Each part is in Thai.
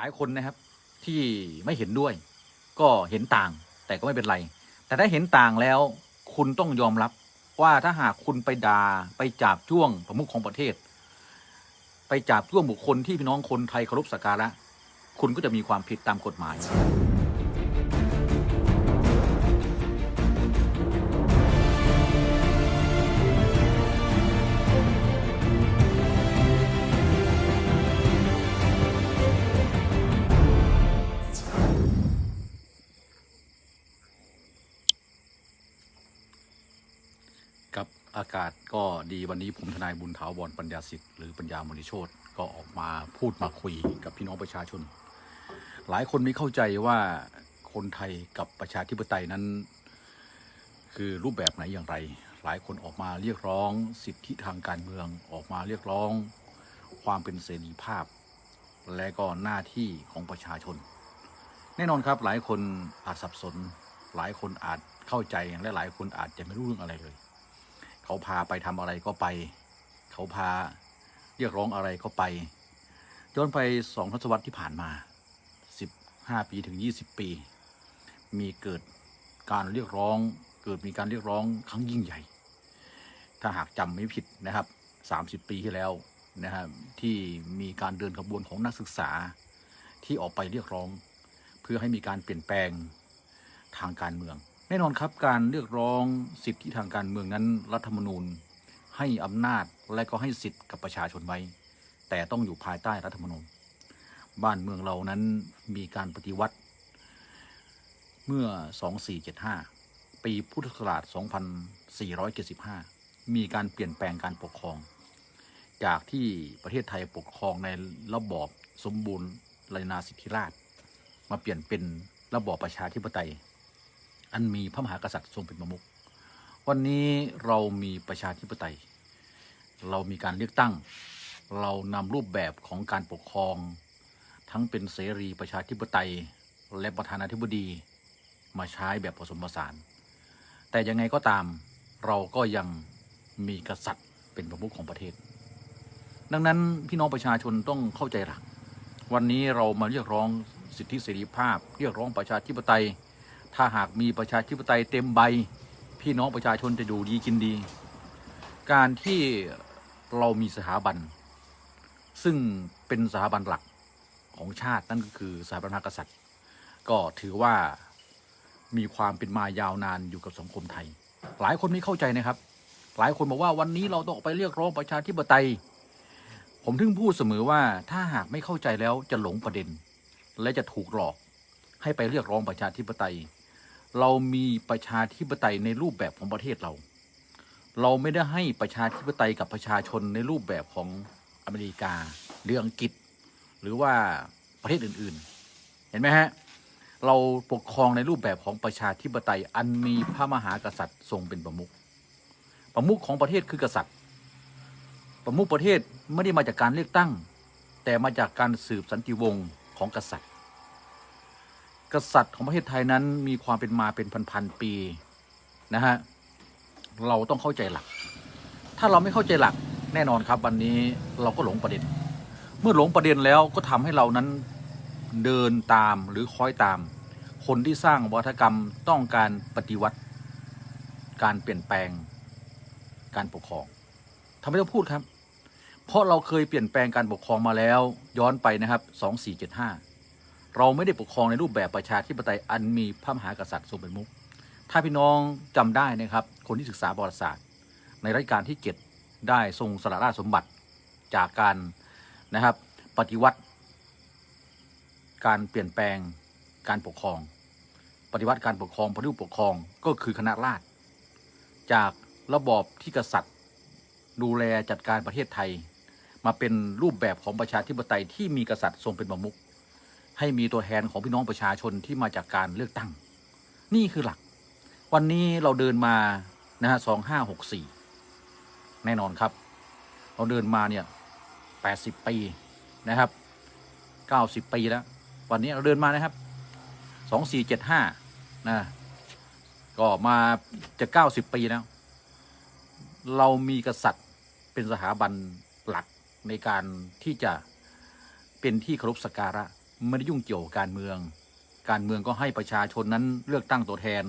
หลายคนนะครับที่ไม่เห็นด้วย ก็เห็นต่างแต่ก็ไม่เป็นไร แต่ถ้าเห็นต่างแล้วคุณต้องยอมรับว่าถ้าหากคุณไปดา่าไปจับช่วงประมุขของประเทศ ไปจับช่วงบุคคลที่พี่น้องคนไทยเคารพสักการะ คุณก็จะมีความผิดตามกฎหมาย ดีวันนี้ผมทนายบุญถาวรปัญญาสิทธิ์หรือปัญญามณีโชตก็ออกมาพูดมาคุยกับพี่น้องประชาชน หลายคนไม่เข้าใจว่าคนไทยกับประชาธิปไตยนั้น คือรูปแบบไหนอย่างไร หลายคนออกมาเรียกร้องสิทธิทางการเมืองออกมาเรียกร้อง ความเป็นเสรีภาพ และก็หน้าที่ของประชาชน แน่นอนครับหลายคนอาจสับสน หลายคนอาจเข้าใจและหลายคนอาจจะไม่รู้เรื่องอะไรเลย เขาพาไปทำอะไรก็ไป เขาพาเรียกร้องอะไรก็ไปย้อนไปสองทศวรรษที่ผ่านมาสิบห้าปีถึงยี่สิบปี มีเกิดการเรียกร้อง เกิดมีการเรียกร้องครั้งยิ่งใหญ่ ถ้าหากจำไม่ผิดนะครับสามสิบปีที่แล้วนะครับที่มีการเดินขบวนของนักศึกษาที่ออกไปเรียกร้อง เพื่อให้มีการเปลี่ยนแปลงทางการเมือง แน่นอนครับการเรียกร้องสิทธิทางการเมืองนั้น รัฐธรรมนูญ ให้อำนาจและก็ให้สิทธิ์กับประชาชนไว้ แต่ต้องอยู่ภายใต้รัฐธรรมนูญ บ้านเมืองเรานั้นมีการปฏิวัติ เมื่อ 2475 ปีพุทธศักราช 2475 มีการเปลี่ยนแปลงการปกครอง จากที่ประเทศไทยปกครองในระบอบสมบูรณ์ไรนาสิทธิราช มาเปลี่ยนเป็นระบอบประชาธิปไตย อันมีพระมหากษัตริย์ทรงเป็นประมุขวันนี้เรามีประชาธิปไตย เรามีการเลือกตั้ง เรานำรูปแบบของการปกครอง ทั้งเป็นเสรีประชาธิปไตยและประธานาธิบดีมาใช้แบบผสมผสาน แต่ยังไงก็ตามเราก็ยังมีกษัตริย์เป็นประมุขของประเทศ ดังนั้นพี่น้องประชาชนต้องเข้าใจหลัก วันนี้เรามาเรียกร้องสิทธิเสรีภาพ เรียกร้องประชาธิปไตย ถ้าหากมีประชาธิปไตยเต็มใบ พี่น้องประชาชนจะอยู่ดีกินดี การที่เรามีสถาบัน ซึ่งเป็นสถาบันหลักของชาตินั่นก็คือสถาบันพระกษัตริย์ ก็ถือว่ามีความเป็นมายาวนานอยู่กับสังคมไทย หลายคนไม่เข้าใจนะครับ หลายคนบอกว่าวันนี้เราต้องไปเรียกร้องประชาธิปไตย ผมถึงพูดเสมอว่าถ้าหากไม่เข้าใจแล้วจะหลงประเด็น และจะถูกหลอกให้ไปเรียกร้องประชาธิปไตย เรามีประชาธิปไตยในรูปแบบของประเทศเรา เราไม่ได้ให้ประชาธิปไตยกับประชาชนในรูปแบบของอเมริกาหรืออังกฤษ หรือว่าประเทศอื่นๆ เห็นไหมฮะ เราปกครองในรูปแบบของประชาธิปไตยอันมีพระมหากษัตริย์ทรงเป็นประมุขประมุขของประเทศคือกษัตริย์ ประมุขประเทศไม่ได้มาจากการเลือกตั้ง แต่มาจากการสืบสันติวงศ์ของกษัตริย์ กษัตริย์ของประเทศไทยนั้นมีความเป็นมาเป็นพันๆปีนะฮะเราต้องเข้าใจหลัก ถ้าเราไม่เข้าใจหลักแน่นอนครับวันนี้เราก็หลงประเด็น เมื่อหลงประเด็นแล้วก็ทำให้เรานั้นเดินตามหรือคอยตาม คนที่สร้างวัฒกรรมต้องการปฏิวัติ การเปลี่ยนแปลง การปกครองทำไมต้องพูดครับ เพราะเราเคยเปลี่ยนแปลงการปกครองมาแล้ว ย้อนไปนะครับ 2475 เราไม่ได้ปกครองในรูปแบบประชาธิปไตยอันมีพระมหากษัตริย์ทรงเป็นมุขถ้าพี่น้องจำได้นะครับ คนที่ศึกษาประวัติศาสตร์ ในรัชกาลที่ 7 ได้ทรงสละราชสมบัติจากการนะครับปฏิวัติ การเปลี่ยนแปลงการปกครอง ปฏิวัติการปกครองปฏิรูปปกครองก็คือคณะราษฎรจากระบอบที่กษัตริย์ ดูแลจัดการประเทศไทย มาเป็นรูปแบบของประชาธิปไตยที่มีกษัตริย์ทรงเป็นประมุข ให้มีตัวแทนของพี่น้องประชาชนที่มาจากการเลือกตั้ง นี่คือหลัก วันนี้เราเดินมานะฮะสองห้าหกสี่แน่นอนครับ เราเดินมาเนี่ยแปดสิบปีนะครับเก้าสิบปีแล้ว วันนี้เราเดินมานะครับสองสี่เจ็ดห้านะก็มาจะเก้าสิบปีแล้ว เรามีกษัตริย์เป็นสถาบันหลักในการที่จะเป็นที่เคารพสักการะ ไม่ได้ยุ่งเกี่ยวกับการเมือง การเมืองก็ให้ประชาชนนั้นเลือกตั้งตัวแทน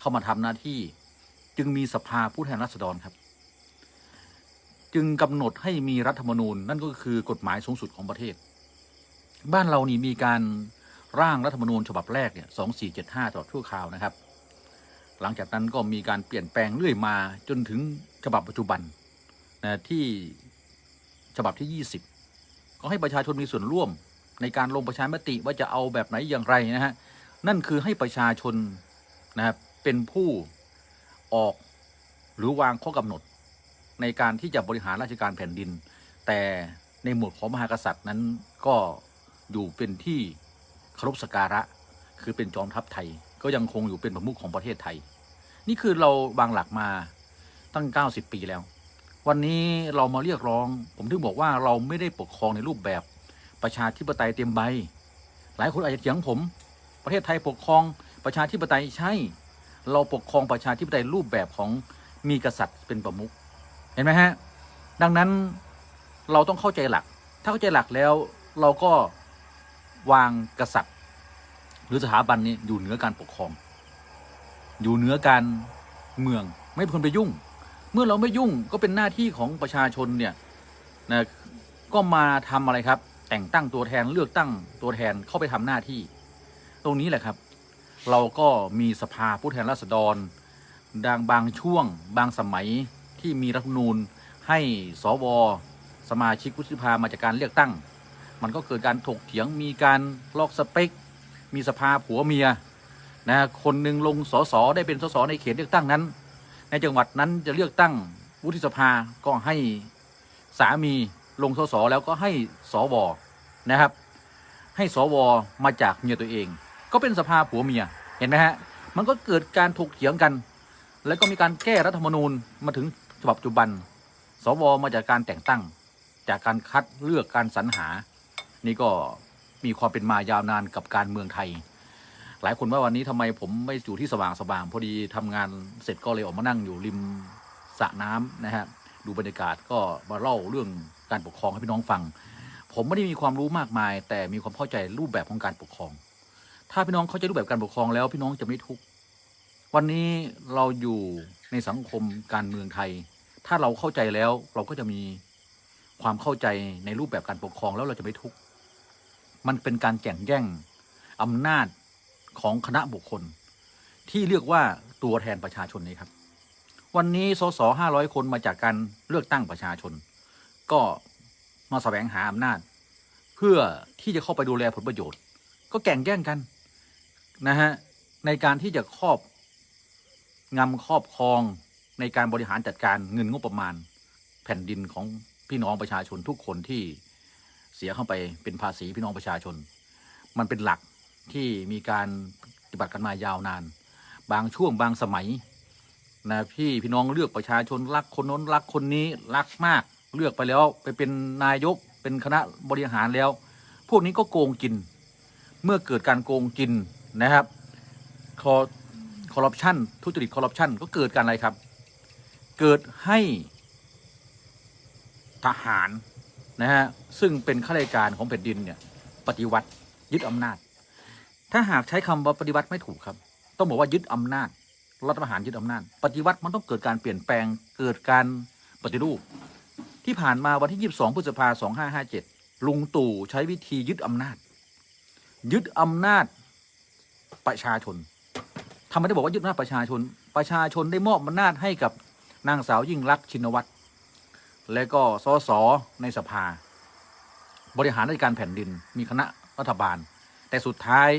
เข้ามาทำหน้าที่ จึงมีสภาผู้แทนราษฎรครับ จึงกำหนดให้มีรัฐธรรมนูญนั่นก็คือกฎหมายสูงสุดของประเทศ บ้านเรานี่มีการร่างรัฐธรรมนูญฉบับแรกเนี่ยสองสี่เจ็ดห้าฉบับชั่วคราวนะครับ หลังจากนั้นก็มีการเปลี่ยนแปลงเรื่อยมาจนถึงฉบับปัจจุบันนะที่ฉบับที่ 20 ก็ให้ประชาชนมีส่วนร่วม ในการลงประชามติว่าจะเอาแบบไหนอย่างไรนะฮะนั่นคือให้ประชาชนนะครับเป็นผู้ออกหรือวางข้อกำหนด ในการที่จะบริหารราชการแผ่นดิน แต่ในหมวดของมหากษัตริย์นั้นก็อยู่เป็นที่เคารพสการะ คือเป็นจอมทัพไทย ก็ยังคงอยู่เป็นประมุขของประเทศไทย นี่คือเราบางหลักมาตั้ง 90 ปีแล้ว วันนี้เรามาเรียกร้อง ผมถึงบอกว่าเราไม่ได้ปกครองในรูปแบบ ประชาธิปไตยเต็มใบ หลายคนอาจจะเถียงผม ประเทศไทยปกครองประชาธิปไตยใช่ เราปกครองประชาธิปไตยรูปแบบของมีกษัตริย์เป็นประมุขเห็นไหมฮะ ดังนั้นเราต้องเข้าใจหลัก ถ้าเข้าใจหลักแล้วเราก็วางกษัตริย์ หรือสถาบันนี้อยู่เหนือการปกครอง อยู่เหนือการเมืองไม่ควรไปยุ่ง เมื่อเราไม่ยุ่งก็เป็นหน้าที่ของประชาชนเนี่ยนะก็มาทำอะไรครับ แต่งตั้งตัวแทนเลือกตั้งตัวแทนเข้าไปทำหน้าที่ ตรงนี้แหละครับ เราก็มีสภาผู้แทนราษฎรดังบางช่วงบางสมัยที่มีรัฐมนูญให้สวสมาชิกวุฒิสภามาจากการเลือกตั้ง มันก็เกิดการถกเถียงมีการลอกสเปค มีสภาผัวเมียนะคนหนึ่งลงสสได้เป็นสสในเขตเลือกตั้งนั้น ในจังหวัดนั้นจะเลือกตั้งวุฒิสภาก็ให้สามีลงสสแล้วก็ให้สว นะครับ ให้สวมาจากเมียตัวเอง ก็เป็นสภาผัวเมียเห็นไหมฮะมันก็เกิดการถกเถียงกัน แล้วก็มีการแก้รัฐธรรมนูญมาถึงฉบับปัจจุบัน สวมาจากการแต่งตั้ง จากการคัดเลือกการสรรหา นี่ก็มีความเป็นมายาวนานกับการเมืองไทย หลายคนว่าวันนี้ทำไมผมไม่อยู่ที่สว่างสว่างพอดีทำงานเสร็จก็เลยออกมานั่งอยู่ริมสระน้ำนะฮะดูบรรยากาศก็มาเล่าเรื่องการปกครองให้พี่น้องฟัง ผมไม่ได้มีความรู้มากมาย แต่มีความเข้าใจรูปแบบของการปกครอง ถ้าพี่น้องเข้าใจรูปแบบการปกครองแล้วพี่น้องจะไม่ทุกข์วันนี้เราอยู่ในสังคมการเมืองไทย ถ้าเราเข้าใจแล้วเราก็จะมีความเข้าใจในรูปแบบการปกครองแล้วเราจะไม่ทุกข์มันเป็นการแข่งแย่งอำนาจของคณะบุคคล ที่เรียกว่าตัวแทนประชาชนนี้ครับ วันนี้สสห้าร้อยคนมาจากการเลือกตั้งประชาชน ก็ มาแสวงหาอำนาจ เพื่อที่จะเข้าไปดูแลผลประโยชน์ ก็แข่งแย่งกันนะฮะในการที่จะครอบงำครอบครองในการบริหารจัดการเงินงบประมาณ แผ่นดินของพี่น้องประชาชนทุกคนที่เสียเข้าไปเป็นภาษีพี่น้องประชาชน มันเป็นหลักที่มีการปฏิบัติกันมายาวนาน บางช่วงบางสมัยนะพี่พี่น้องเลือกประชาชนรักคนน้นรักคนนี้รักมาก เลือกไปแล้วไปเป็นนายกเป็นคณะบริหารแล้ว พวกนี้ก็โกงกิน เมื่อเกิดการโกงกินนะครับคอคอร์รัปชันทุจริตคอร์รัปชันก็เกิดการอะไรครับ เกิดให้ทหารนะฮะซึ่งเป็นข้าราชการของแผ่นดินเนี่ยปฏิวัติยึดอำนาจ ถ้าหากใช้คำว่าปฏิวัติไม่ถูกครับ ต้องบอกว่ายึดอำนาจรัฐประหารยึดอำนาจ ปฏิวัติมันต้องเกิดการเปลี่ยนแปลงเกิดการปฏิรูป ที่ผ่านมาวันที่ 22 พฤษภาคม 2557 ลุงตู่ใช้วิธียึดอำนาจ ยึดอำนาจประชาชนทำไมได้บอกว่ายึดอำนาจประชาชน ประชาชนได้มอบอำนาจให้กับนางสาวยิ่งรักชินวัตร และก็สสในสภา บริหารราชการแผ่นดิน มีคณะรัฐบาล แต่สุดท้าย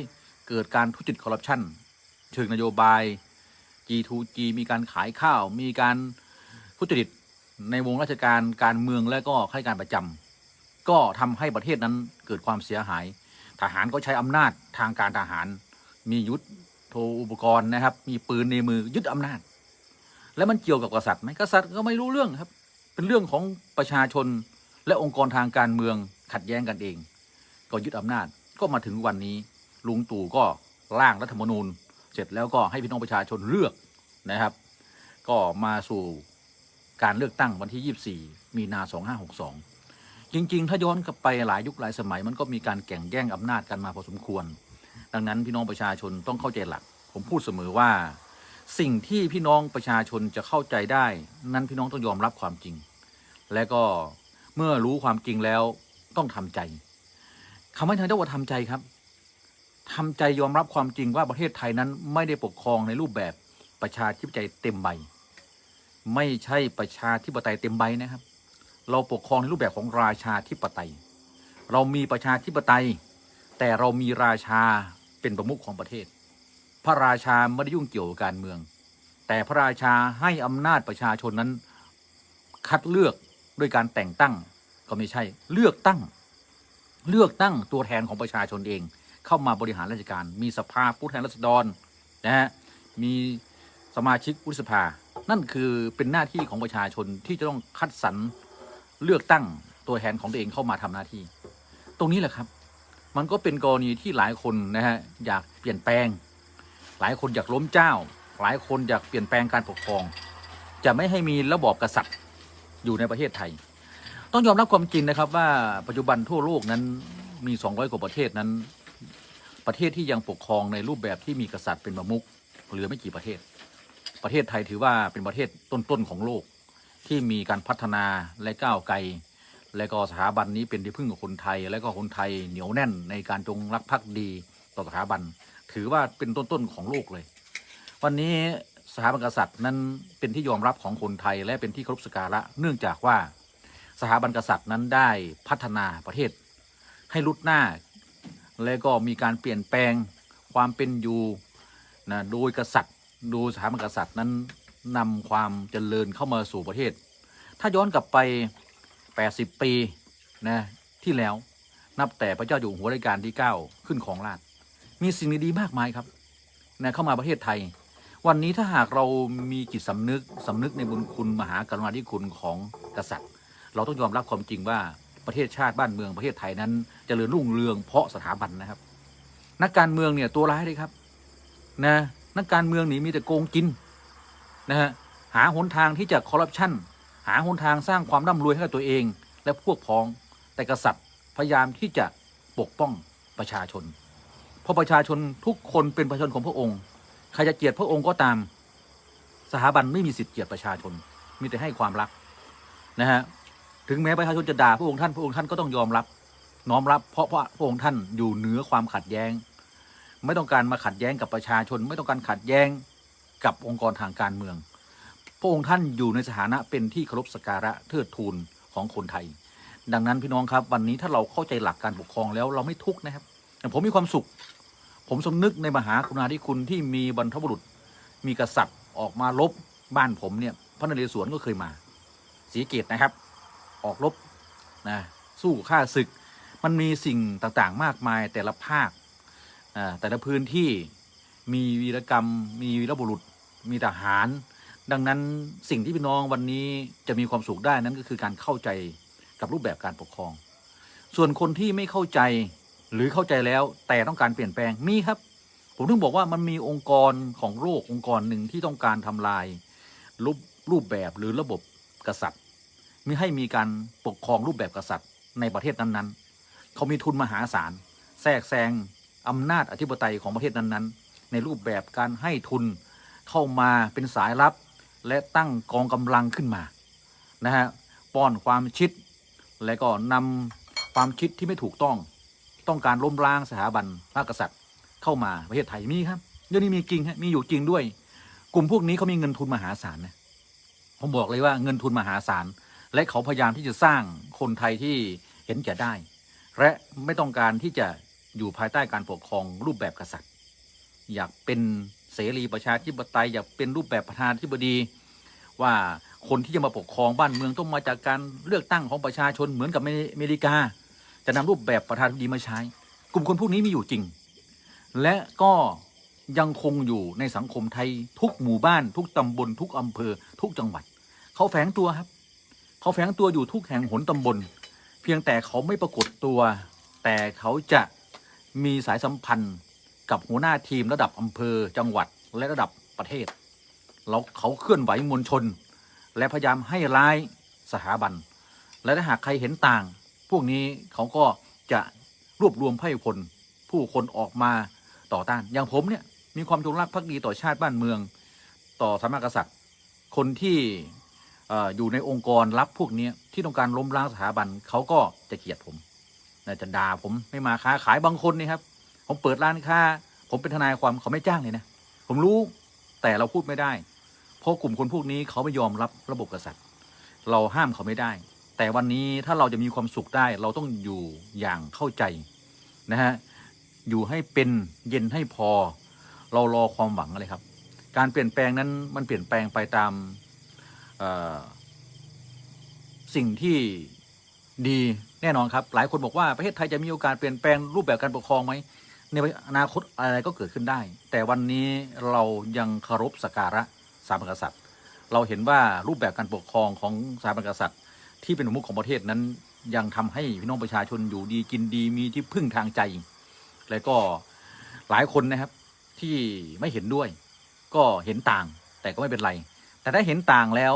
เกิดการทุจริตคอร์รัปชันเชิงนโยบาย G2G มีการขายข้าว มีการทุจริต ในวงราชการการเมืองและก็ข้าราชการประจำก็ทำให้ประเทศนั้นเกิดความเสียหาย ทหารก็ใช้อำนาจทางการทหาร มียุทธโทอุปกรณ์นะครับ มีปืนในมือยึดอำนาจ แล้วมันเกี่ยวกับกษัตริย์ไหมกษัตริย์ก็ไม่รู้เรื่องครับ เป็นเรื่องของประชาชนและองค์กรทางการเมืองขัดแย้งกันเอง ก็ยึดอำนาจก็มาถึงวันนี้ลุงตู่ก็ร่างรัฐธรรมนูญ เสร็จแล้วก็ให้พี่น้องประชาชนเลือกนะครับ ก็มาสู่ การเลือกตั้งวันที่ 24 มีนา 2562 จริง ๆ ถ้าย้อนกลับไปหลายยุคหลายสมัยมันก็มีการแข่งแย่งอำนาจกันมาพอสมควร ดังนั้นพี่น้องประชาชนต้องเข้าใจหลัก ผมพูดเสมอว่า สิ่งที่พี่น้องประชาชนจะเข้าใจได้ นั้นพี่น้องต้องยอมรับความจริง และก็เมื่อรู้ความจริงแล้วต้องทำใจคำว่าทางเรียกว่าทำใจครับทำใจยอมรับความจริงว่าประเทศไทยนั้นไม่ได้ปกครองในรูปแบบประชาธิปไตยเต็มใบ ไม่ใช่ประชาธิปไตยเต็มใบนะครับ เราปกครองในรูปแบบของราชาธิปไตย เรามีประชาธิปไตย แต่เรามีราชาเป็นประมุขของประเทศ พระราชาไม่ได้ยุ่งเกี่ยวกับการเมือง แต่พระราชาให้อำนาจประชาชนนั้น คัดเลือกด้วยการแต่งตั้งก็ไม่ใช่ เลือกตั้ง เลือกตั้งตัวแทนของประชาชนเอง เข้ามาบริหารราชการ มีสภาผู้แทนราษฎรนะฮะมีสมาชิกวุฒิสภา นั่นคือเป็นหน้าที่ของประชาชนที่จะต้องคัดสรรเลือกตั้งตัวแทนของตัวเองเข้ามาทำหน้าที่ ตรงนี้แหละครับ มันก็เป็นกรณีที่หลายคนนะฮะอยากเปลี่ยนแปลง หลายคนอยากล้มเจ้า หลายคนอยากเปลี่ยนแปลงการปกครอง จะไม่ให้มีระบอบกษัตริย์อยู่ในประเทศไทย ต้องยอมรับความจริงนะครับว่าปัจจุบันทั่วโลกนั้นมี 200 กว่าประเทศนั้น ประเทศที่ยังปกครองในรูปแบบที่มีกษัตริย์เป็นประมุขเหลือไม่กี่ประเทศ ประเทศไทยถือว่าเป็นประเทศต้นๆของโลก ที่มีการพัฒนาและก้าวไกล และก็สถาบันนี้เป็นที่พึ่งของคนไทย และก็คนไทยเหนียวแน่นในการจงรักภักดีต่อสถาบัน ถือว่าเป็นต้นๆของโลกเลย วันนี้สถาบันกษัตริย์นั้นเป็นที่ยอมรับของคนไทยและเป็นที่เคารพสักการะเนื่องจากว่าสถาบันกษัตริย์นั้นได้พัฒนาประเทศ ให้ลุดหน้า และก็มีการเปลี่ยนแปลงความเป็นอยู่นะโดยกษัตริย์ ดยสถาบันกษัตริย์นั้นนำความเจริญเข้ามาสู่ประเทศ ถ้าย้อนกลับไป 80 ปีนะที่แล้วนับแต่พระเจ้าอยู่หัวรัชกาลที่ 9 ขึ้นของราชมีสิ่งดีๆมากมายครับนะเข้ามาประเทศไทย วันนี้ถ้าหากเรามีจิตสำนึกสำนึกในบุญคุณมหากรุณาธิคุณของกษัตริย์ เราต้องยอมรับความจริงว่าประเทศชาติบ้านเมืองประเทศไทยนั้นจเจริญรุ่งเรืองเพราะสถาบันนะครับ นักการเมืองเนี่ยตัวร้ายเลยครับ นะ นักการเมืองนี่มีแต่โกงกินนะฮะหาหนทางที่จะคอร์รัปชันหาหนทางสร้างความร่ำรวยให้กับตัวเอง และพวกพ้องแต่กษัตริย์พยายามที่จะปกป้องประชาชน เพราะประชาชนทุกคนเป็นประชาชนของพระองค์ใครจะเกลียดพระองค์ก็ตามสถาบันไม่มีสิทธิ์เกลียดประชาชน มีแต่ให้ความรักนะฮะถึงแม้ประชาชนจะด่าพระองค์ท่านพระองค์ท่านก็ต้องยอมรับ น้อมรับเพราะพระองค์ท่านอยู่เหนือความขัดแย้ง ไม่ต้องการมาขัดแย้งกับประชาชน ไม่ต้องการขัดแย้งกับองค์กรทางการเมือง พระองค์ท่านอยู่ในสถานะเป็นที่เคารพสักการะเทิดทูนของคนไทย ดังนั้นพี่น้องครับวันนี้ถ้าเราเข้าใจหลักการปกครองแล้วเราไม่ทุกข์นะครับแต่ผมมีความสุข ผมสำนึกในมหากรุณาธิคุณที่มีบรรพบุรุษ มีกษัตริย์ออกมาลบบ้านผมเนี่ยพระนเรศวรก็เคยมาสีเกตนะครับ ออกรบนะสู้ฆ่าศึก มันมีสิ่งต่างๆ มากมายแต่ละภาค แต่ละพื้นที่มีวีรกรรม มีวีรบุรุษ มีทหาร ดังนั้นสิ่งที่พี่น้องวันนี้จะมีความสุขได้นั้นก็คือการเข้าใจกับรูปแบบการปกครอง ส่วนคนที่ไม่เข้าใจหรือเข้าใจแล้วแต่ต้องการเปลี่ยนแปลงมีครับ ผมถึงบอกว่ามันมีองค์กรของโลกองค์กรหนึ่งที่ต้องการทำลายรูปรูปแบบหรือระบบกษัตริย์มิให้มีการปกครองรูปแบบกษัตริย์ในประเทศนั้นๆ เขามีทุนมหาศาลแทรกแซง อำนาจอธิปไตยของประเทศนั้นๆ ในรูปแบบการให้ทุนเข้ามาเป็นสายลับ และตั้งกองกำลังขึ้นมานะฮะป้อนความคิด และก็นำความคิดที่ไม่ถูกต้อง ต้องการล้มล้างสถาบันพระกษัตริย์เข้ามาประเทศไทยมีครับเดี๋ยวนี้มีจริงฮะมีอยู่จริงด้วย กลุ่มพวกนี้เขามีเงินทุนมหาศาลนะผมบอกเลยว่าเงินทุนมหาศาลและเขาพยายามที่จะสร้างคนไทยที่เห็นแก่ได้ และไม่ต้องการที่จะ อยู่ภายใต้การปกครองรูปแบบกษัตริย์ อยากเป็นเสรีประชาธิปไตยอยากเป็นรูปแบบประธานาธิบดี ว่าคนที่จะมาปกครองบ้านเมืองต้องมาจากการเลือกตั้งของประชาชนเหมือนกับอเมริกา จะนำรูปแบบประธานาธิบดีมาใช้ กลุ่มคนพวกนี้มีอยู่จริง และก็ยังคงอยู่ในสังคมไทยทุกหมู่บ้าน ทุกตำบล ทุกอำเภอ ทุกจังหวัด เขาแฝงตัวครับ เขาแฝงตัวอยู่ทุกแห่งหนตำบล เพียงแต่เขาไม่ปรากฏตัว แต่เขาจะ มีสายสัมพันธ์กับหัวหน้าทีมระดับอำเภอจังหวัดและระดับประเทศแล้วเขาเคลื่อนไหวมวลชน และพยายามให้ร้ายสถาบัน และถ้าหากใครเห็นต่าง พวกนี้เขาก็จะรวบรวมไพร่พลผู้คนออกมาต่อต้าน อย่างผมเนี่ยมีความจงรักภักดีต่อชาติบ้านเมือง ต่อสถาบันกษัตริย์ คนที่อ่อยู่ในองค์กรรับพวกนี้ที่ต้องการล้มล้างสถาบันเขาก็จะเกลียดผม นะจะด่าผมไม่มาค้าขายบางคนนี่ครับ ผมเปิดร้านค้า ผมเป็นทนายความเขาไม่จ้างเลยนะผมรู้แต่เราพูดไม่ได้ เพราะกลุ่มคนพวกนี้เขาไม่ยอมรับระบบกษัตริย์ เราห้ามเขาไม่ได้ แต่วันนี้ถ้าเราจะมีความสุขได้ เราต้องอยู่อย่างเข้าใจนะฮะอยู่ให้เป็นเย็นให้พอ เรารอความหวังอะไรครับ การเปลี่ยนแปลงนั้นมันเปลี่ยนแปลงไปตามสิ่งที่ดี แน่นอนครับ หลายคนบอกว่าประเทศไทยจะมีโอกาสเปลี่ยนแปลงรูปแบบการปกครองไหมในอนาคตอะไรก็เกิดขึ้นได้ แต่วันนี้เรายังเคารพสกการะสถาบันกษัตริย์ เราเห็นว่ารูปแบบการปกครองของสถาบันกษัตริย์ ที่เป็นประมุขของประเทศนั้น ยังทำให้พี่น้องประชาชนอยู่ดีกินดีมีที่พึ่งทางใจ และก็หลายคนนะครับที่ไม่เห็นด้วย ก็เห็นต่างแต่ก็ไม่เป็นไร แต่ถ้าเห็นต่างแล้ว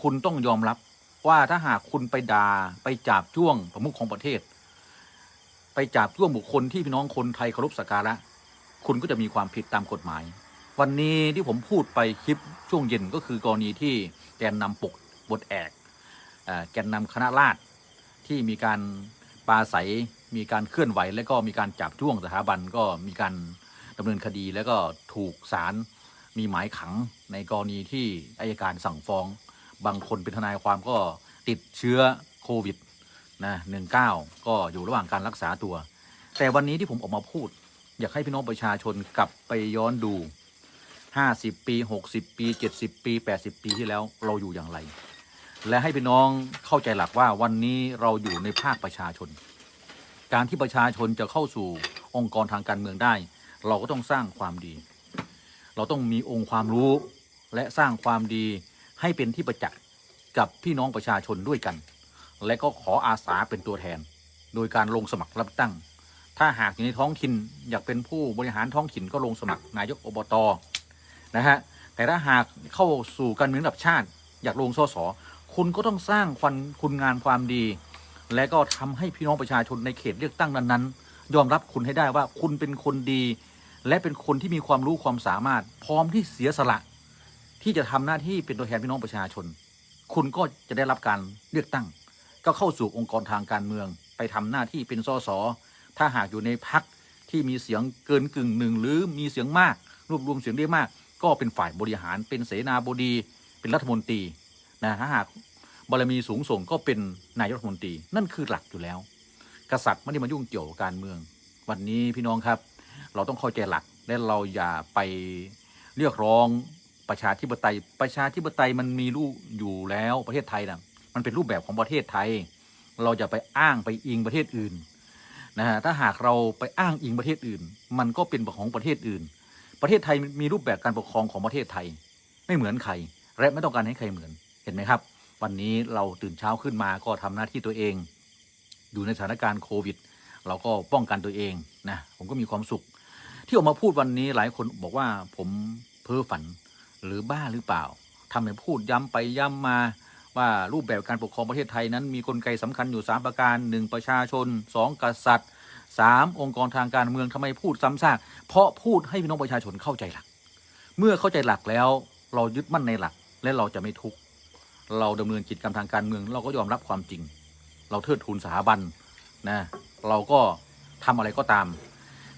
คุณต้องยอมรับ ว่าถ้าหากคุณไปดา่าไปจับจ้วงประมุขของประเทศ ไปจับจ้วงบุคคลที่พี่น้องคนไทยเคารพสักการะ คุณก็จะมีความผิดตามกฎหมาย วันนี้ที่ผมพูดไปคลิปช่วงเย็นก็คือกรณีที่แกนนำปกบทแอกแกนนำคณะราษฎรที่มีการปราศัยมีการเคลื่อนไหว และก็มีการจับจ้วงสถาบันก็มีการดำเนินคดีแล้วก็ถูกศาลมีหมายขังในกรณีที่อายการสั่งฟ้อง บางคนเป็นทนายความก็ติดเชื้อโควิดนะหนึ่งเก้าก็อยู่ระหว่างการรักษาตัว แต่วันนี้ที่ผมออกมาพูด อยากให้พี่น้องประชาชนกลับไปย้อนดู50ปี60ปี70ปี80ปีที่แล้วเราอยู่อย่างไร และให้พี่น้องเข้าใจหลักว่าวันนี้เราอยู่ในภาคประชาชน การที่ประชาชนจะเข้าสู่องค์กรทางการเมืองได้ เราก็ต้องสร้างความดี เราต้องมีองค์ความรู้และสร้างความดี ให้เป็นที่ประจักษ์กับพี่น้องประชาชนด้วยกัน และก็ขออาสาเป็นตัวแทน โดยการลงสมัครรับตั้ง ถ้าหากอยู่ในท้องถิ่นอยากเป็นผู้บริหารท้องถิ่นก็ลงสมัครนายกอบตนะฮะแต่ถ้าหากเข้าสู่การเมืองระดับชาติ อยากลงสสคุณก็ต้องสร้างควันคุณงานความดี และก็ทำให้พี่น้องประชาชนในเขตเลือกตั้งนั้นๆ ยอมรับคุณให้ได้ว่าคุณเป็นคนดี และเป็นคนที่มีความรู้ความสามารถพร้อมที่เสียสละ ที่จะทำหน้าที่เป็นตัวแทนพี่น้องประชาชน คุณก็จะได้รับการเลือกตั้ง ก็เข้าสู่องค์กรทางการเมือง ไปทำหน้าที่เป็นสสถ้าหากอยู่ในพักที่มีเสียงเกินกึ่งหนึ่งหรือมีเสียงมากรวบรวมเสียงได้มาก ก็เป็นฝ่ายบริหารเป็นเสนาบดี เป็นรัฐมนตรีนะถ้าหากบารมีสูงส่งก็เป็นนายรัฐมนตรี นั่นคือหลักอยู่แล้ว กษัตริย์ไม่ได้มายุ่งเกี่ยวกับการเมือง วันนี้พี่น้องครับ เราต้องเข้าใจหลักและเราอย่าไปเรียกร้อง ประชาธิปไตยประชาธิปไตยมันมีรูปอยู่แล้วประเทศไทยนะมันเป็นรูปแบบของประเทศไทย เราจะไปอ้างไปอิงประเทศอื่นนะฮะถ้าหากเราไปอ้างอิงประเทศอื่น มันก็เป็นของประเทศอื่น ประเทศไทยมีรูปแบบการปกครองของประเทศไทย ไม่เหมือนใครและไม่ต้องการให้ใครเหมือนเห็นไหมครับ วันนี้เราตื่นเช้าขึ้นมาก็ทำหน้าที่ตัวเอง อยู่ในสถานการณ์โควิด เราก็ป้องกันตัวเองนะผมก็มีความสุข ที่ออกมาพูดวันนี้หลายคนบอกว่าผมเพ้อฝัน หรือบ้าหรือเปล่าทำให้พูดย้ำไปย้ำมาว่ารูปแบบการปกครองประเทศไทยนั้นมีกลไกสำคัญอยู่ 3 ประการ 1 ประชาชน 2 กษัตริย์ 3 องค์กรทางการเมืองทำไมพูดซ้ำซากเพราะพูดให้พี่น้องประชาชนเข้าใจหลัก เมื่อเข้าใจหลักแล้วเรายึดมั่นในหลักและเราจะไม่ทุกข์เราดำเนินกิจกรรมทางการเมือง เราก็ยอมรับความจริง เราเทิดทูนสถาบันนะเราก็ทำอะไรก็ตาม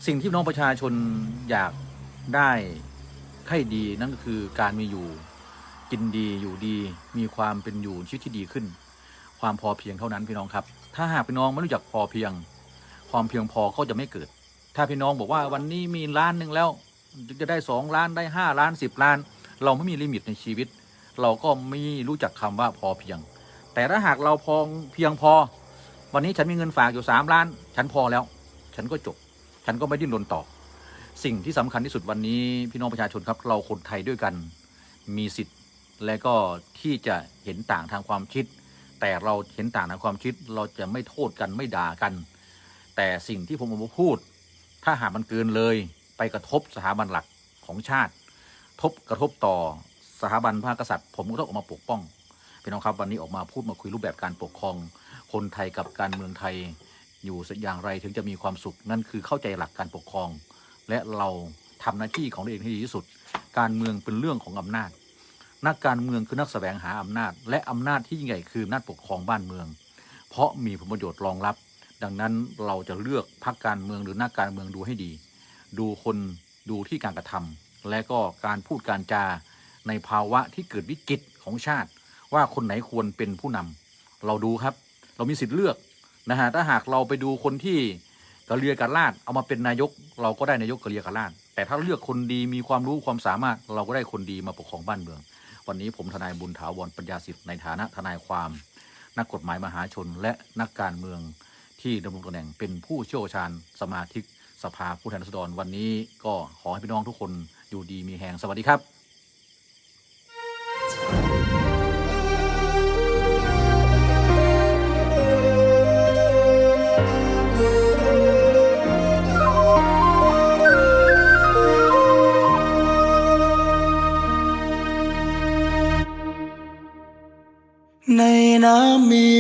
สิ่งที่พี่น้องประชาชนอยากได้ ให้ดีนั่นก็คือการมีอยู่ กินดีอยู่ดี มีความเป็นอยู่ชีวิตที่ดีขึ้น ความพอเพียงเท่านั้นพี่น้องครับ ถ้าหากพี่น้องไม่รู้จักพอเพียง ความเพียงพอก็จะไม่เกิด ถ้าพี่น้องบอกว่าวันนี้มีล้านหนึ่งแล้วจะได้สองล้านได้ห้าล้านสิบล้าน เราไม่มีลิมิตในชีวิต เราก็ไม่รู้จักคำว่าพอเพียง แต่ถ้าหากเราพอเพียงพอ วันนี้ฉันมีเงินฝากอยู่สามล้าน ฉันพอแล้ว ฉันก็จบ ฉันก็ไม่ดิ้นรนต่อ สิ่งที่สำคัญที่สุดวันนี้พี่น้องประชาชนครับ เราคนไทยด้วยกันมีสิทธิ์และก็ที่จะเห็นต่างทางความคิด แต่เราเห็นต่างทางความคิดเราจะไม่โทษกันไม่ด่ากัน แต่สิ่งที่ผมออกมาพูด ถ้าหากมันเกินเลยไปกระทบสถาบันหลักของชาติ ทบกระทบต่อสถาบันพระกษัตริย์ ผมก็ต้องออกมาปกป้องพี่น้องครับวันนี้ออกมาพูดมาคุยรูปแบบการปกครอง คนไทยกับการเมืองไทยอยู่อย่างไรถึงจะมีความสุขนั่นคือเข้าใจหลักการปกครอง และเราทำหน้าที่ของตัวเองให้ดีที่สุด การเมืองเป็นเรื่องของอำนาจ นักการเมืองคือนักแสวงหาอำนาจ และอำนาจที่ยิ่งใหญ่คืออำนาจปกครองบ้านเมือง เพราะมีผลประโยชน์รองรับ ดังนั้นเราจะเลือกพรรคการเมืองหรือนักการเมืองดูให้ดี ดูคนดูที่การกระทำและก็การพูดการจาในภาวะที่เกิดวิกฤตของชาติ ว่าคนไหนควรเป็นผู้นำเราดูครับ เรามีสิทธิ์เลือกนะฮะถ้าหากเราไปดูคนที่ กะเรียกระลาดเอามาเป็นนายก เราก็ได้นายกกะเรียกระลาดแต่ถ้าเลือกคนดีมีความรู้ความสามารถเราก็ได้คนดีมาปกครองบ้านเมือง วันนี้ผมทนายบุญถาวรปัญญาสิทธิ์ในฐานะทนายความ นักกฎหมายมหาชนและนักการเมืองที่ดำรงตำแหน่งเป็นผู้เชี่ยวชาญสมาชิกสภาผู้แทนราษฎรวันนี้ก็ขอให้พี่น้องทุกคนอยู่ดีมีแหงสวัสดีครับ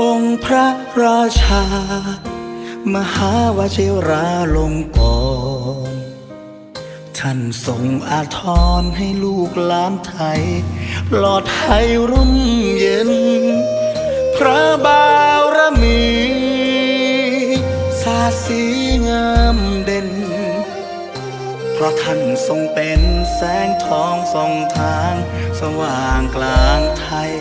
องค์พระราชา มหาวชิราลงกรท่านทรงอาทรให้ลูกหลานไทย ปลอดภัยร่มเย็น พระบารมีสาสีงามเด่น เพราะท่านทรงเป็นแสงทองส่องทาง สว่างกลางไทย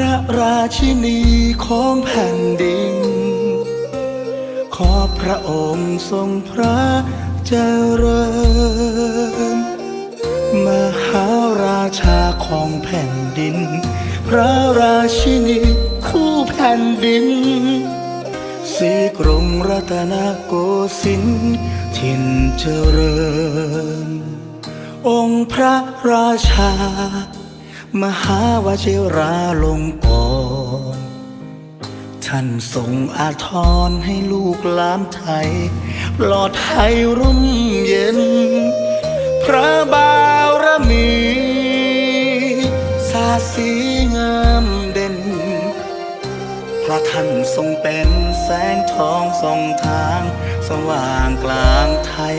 ระราชินีของแผ่นดิน ขอพระองค์ทรงพระเจริญ มหาราชาของแผ่นดิน พระราชินีคู่แผ่นดินสีกรุงรัตนโกสินทร์ถิ่นเจริญ องค์พระราชา มหาวชิราลงกรท่านทรงอาทรให้ลูกหลานไทย ปลอดภัยร่มเย็น พระบารมีสาสีงามเด่น พระท่านทรงเป็นแสงทองส่องทาง สว่างกลางไทย